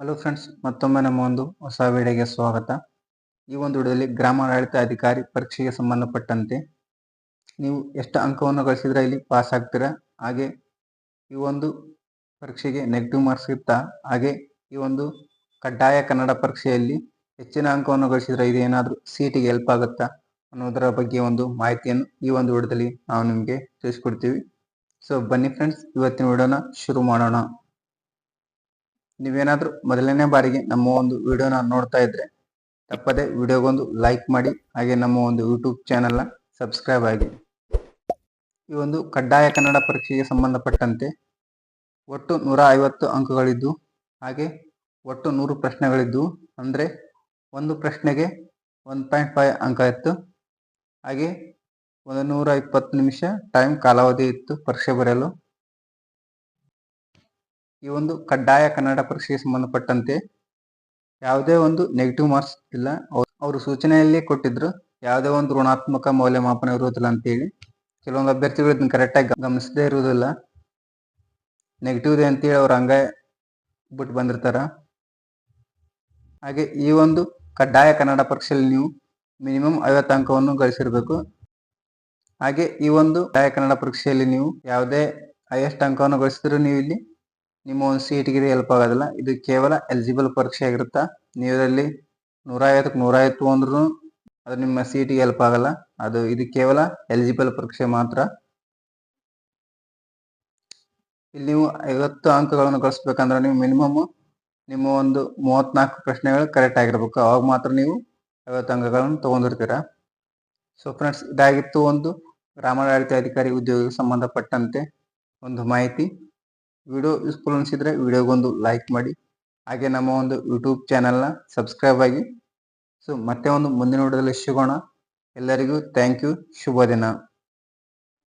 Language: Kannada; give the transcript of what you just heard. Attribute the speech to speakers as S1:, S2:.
S1: ಹಲೋ ಫ್ರೆಂಡ್ಸ್ ಮತ್ತೊಮ್ಮೆ ನಮ್ಮ ಒಂದು ಹೊಸ ವಿಡಿಯೋಗೆ ಸ್ವಾಗತ. ಈ ಒಂದು ವಿಡಿಯೋದಲ್ಲಿ ಗ್ರಾಮಾಡಳಿತ ಅಧಿಕಾರಿ ಪರೀಕ್ಷೆಗೆ ಸಂಬಂಧಪಟ್ಟಂತೆ ನೀವು ಎಷ್ಟು ಅಂಕವನ್ನು ಗಳಿಸಿದ್ರೆ ಇಲ್ಲಿ ಪಾಸ್ ಆಗ್ತೀರಾ? ಹಾಗೆ ಈ ಒಂದು ಪರೀಕ್ಷೆಗೆ ನೆಗೆಟಿವ್ ಮಾರ್ಕ್ಸ್ ಇತ್ತಾ? ಹಾಗೆ ಈ ಒಂದು ಕಡ್ಡಾಯ ಕನ್ನಡ ಪರೀಕ್ಷೆಯಲ್ಲಿ ಹೆಚ್ಚಿನ ಅಂಕವನ್ನು ಗಳಿಸಿದ್ರೆ ಇದು ಏನಾದರೂ ಸೀಟಿಗೆ ಹೆಲ್ಪ್ ಆಗುತ್ತಾ? ಅನ್ನೋದರ ಬಗ್ಗೆ ಒಂದು ಮಾಹಿತಿಯನ್ನು ಈ ಒಂದು ವಿಡಿಯೋದಲ್ಲಿ ನಾವು ನಿಮಗೆ ತಿಳಿಸ್ಕೊಡ್ತೀವಿ. ಸೊ ಬನ್ನಿ ಫ್ರೆಂಡ್ಸ್ ಇವತ್ತಿನ ವಿಡಿಯೋನ ಶುರು ಮಾಡೋಣ. ನೀವೇನಾದ್ರೂ ಮೊದಲನೇ ಬಾರಿಗೆ ನಮ್ಮ ಒಂದು ವಿಡಿಯೋನ ನೋಡ್ತಾ ಇದ್ರೆ ತಪ್ಪದೆ ವಿಡಿಯೋಗೊಂದು ಲೈಕ್ ಮಾಡಿ ಹಾಗೆ ನಮ್ಮ ಒಂದು ಯೂಟ್ಯೂಬ್ ಚಾನೆಲ್ನ ಸಬ್ಸ್ಕ್ರೈಬ್ ಆಗಿ. ಈ ಒಂದು ಕಡ್ಡಾಯ ಕನ್ನಡ ಪರೀಕ್ಷೆಗೆ ಸಂಬಂಧಪಟ್ಟಂತೆ ಒಟ್ಟು ನೂರ ಐವತ್ತು ಅಂಕಗಳಿದ್ದು ಹಾಗೆ ಒಟ್ಟು ನೂರು ಪ್ರಶ್ನೆಗಳಿದ್ದು ಅಂದರೆ ಒಂದು ಪ್ರಶ್ನೆಗೆ ಒಂದು ಪಾಯಿಂಟ್ ಫೈವ್ ಅಂಕ ಇತ್ತು. ಹಾಗೆ ಒಂದು ನೂರ ಇಪ್ಪತ್ತು ನಿಮಿಷ ಟೈಮ್ ಕಾಲಾವಧಿ ಇತ್ತು ಪರೀಕ್ಷೆ ಬರೆಯಲು. ಈ ಒಂದು ಕಡ್ಡಾಯ ಕನ್ನಡ ಪರೀಕ್ಷೆಗೆ ಸಂಬಂಧಪಟ್ಟಂತೆ ಯಾವುದೇ ಒಂದು ನೆಗೆಟಿವ್ ಮಾರ್ಕ್ಸ್ ಇಲ್ಲ. ಅವರು ಸೂಚನೆಯಲ್ಲಿ ಕೊಟ್ಟಿದ್ರು, ಯಾವುದೇ ಒಂದು ಋಣಾತ್ಮಕ ಮೌಲ್ಯಮಾಪನ ಇರುವುದಿಲ್ಲ ಅಂತೇಳಿ. ಕೆಲವೊಂದು ಅಭ್ಯರ್ಥಿಗಳು ಇದನ್ನ ಕರೆಕ್ಟಾಗಿ ಗಮನಿಸದೇ ಇರುವುದಿಲ್ಲ. ನೆಗೆಟಿವ್ ಇದೆ ಅಂತೇಳಿ ಅವ್ರು ಹಂಗ ಬಿಟ್ಟು ಬಂದಿರ್ತಾರ. ಹಾಗೆ ಈ ಒಂದು ಕಡ್ಡಾಯ ಕನ್ನಡ ಪರೀಕ್ಷೆಯಲ್ಲಿ ನೀವು ಮಿನಿಮಮ್ ಐವತ್ತು ಅಂಕವನ್ನು ಗಳಿಸಿರಬೇಕು. ಹಾಗೆ ಈ ಒಂದು ಕಡ್ಡಾಯ ಕನ್ನಡ ಪರೀಕ್ಷೆಯಲ್ಲಿ ನೀವು ಯಾವುದೇ ಹೈಯೆಸ್ಟ್ ಅಂಕವನ್ನು ಗಳಿಸಿದ್ರು ನೀವು ಇಲ್ಲಿ ನಿಮ್ಮ ಒಂದು ಸೀಟ್ಗೆ ಹೆಲ್ಪ್ ಆಗೋದಿಲ್ಲ. ಇದು ಕೇವಲ ಎಲಿಜಿಬಲ್ ಪರೀಕ್ಷೆ ಆಗಿರುತ್ತಾ? ನೀವು ಇದರಲ್ಲಿ ನೂರ ಐವತ್ತಕ್ಕೆ ನೂರ ಐವತ್ತು ಅಂದ್ರೂ ಅದು ನಿಮ್ಮ ಸೀಟಿಗೆ ಹೆಲ್ಪ್ ಆಗಲ್ಲ. ಅದು, ಇದು ಕೇವಲ ಎಲಿಜಿಬಲ್ ಪರೀಕ್ಷೆ ಮಾತ್ರ. ಇಲ್ಲಿ ನೀವು ಐವತ್ತು ಅಂಕಗಳನ್ನು ಗಳಿಸ್ಬೇಕಂದ್ರೆ ನೀವು ಮಿನಿಮಮ್ ನಿಮ್ಮ ಒಂದು ಮೂವತ್ನಾಲ್ಕು ಪ್ರಶ್ನೆಗಳು ಕರೆಕ್ಟ್ ಆಗಿರ್ಬೇಕು. ಅವಾಗ ಮಾತ್ರ ನೀವು ಐವತ್ತು ಅಂಕಗಳನ್ನು ತಗೊಂಡಿರ್ತೀರಾ. ಸೊ ಫ್ರೆಂಡ್ಸ್ ಇದಾಗಿತ್ತು ಒಂದು ಗ್ರಾಮಾಡಳಿತ ಅಧಿಕಾರಿ ಉದ್ಯೋಗಕ್ಕೆ ಸಂಬಂಧಪಟ್ಟಂತೆ ಒಂದು ಮಾಹಿತಿ. ವಿಡಿಯೋ ಯೂಸ್ಫುಲ್ ಅನಿಸಿದ್ರೆ ವಿಡಿಯೋಗೊಂದು ಲೈಕ್ ಮಾಡಿ. ಹಾಗೆ ನಮ್ಮ ಒಂದು ಯೂಟ್ಯೂಬ್ ಚಾನೆಲ್ನ ಸಬ್ಸ್ಕ್ರೈಬ್ ಆಗಿ. ಸೊ ಮತ್ತೆ ಒಂದು ಮುಂದಿನ ವಿಡಿಯೋದಲ್ಲಿ ಸಿಗೋಣ. ಎಲ್ಲರಿಗೂ ಥ್ಯಾಂಕ್ ಯು ಶುಭ ದಿನ.